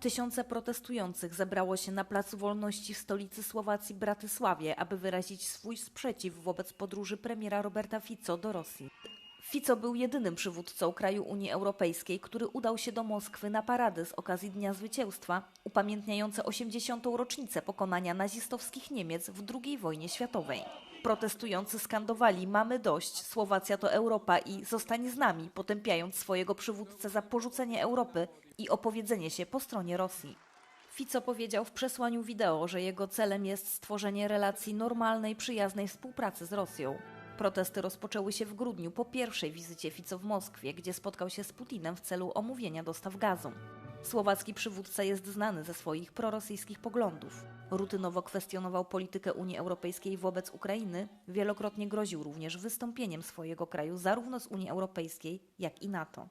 Tysiące protestujących zebrało się na Placu Wolności w stolicy Słowacji Bratysławie, aby wyrazić swój sprzeciw wobec podróży premiera Roberta Fico do Rosji. Fico był jedynym przywódcą kraju Unii Europejskiej, który udał się do Moskwy na paradę z okazji Dnia Zwycięstwa, upamiętniające 80. rocznicę pokonania nazistowskich Niemiec w II wojnie światowej. Protestujący skandowali Mamy dość, Słowacja to Europa i zostań z nami, potępiając swojego przywódcę za porzucenie Europy i opowiedzenie się po stronie Rosji. Fico powiedział w przesłaniu wideo, że jego celem jest stworzenie relacji normalnej, przyjaznej współpracy z Rosją. Protesty rozpoczęły się w grudniu po pierwszej wizycie Fico w Moskwie, gdzie spotkał się z Putinem w celu omówienia dostaw gazu. Słowacki przywódca jest znany ze swoich prorosyjskich poglądów. Rutynowo kwestionował politykę Unii Europejskiej wobec Ukrainy, wielokrotnie groził również wystąpieniem swojego kraju zarówno z Unii Europejskiej, jak i NATO.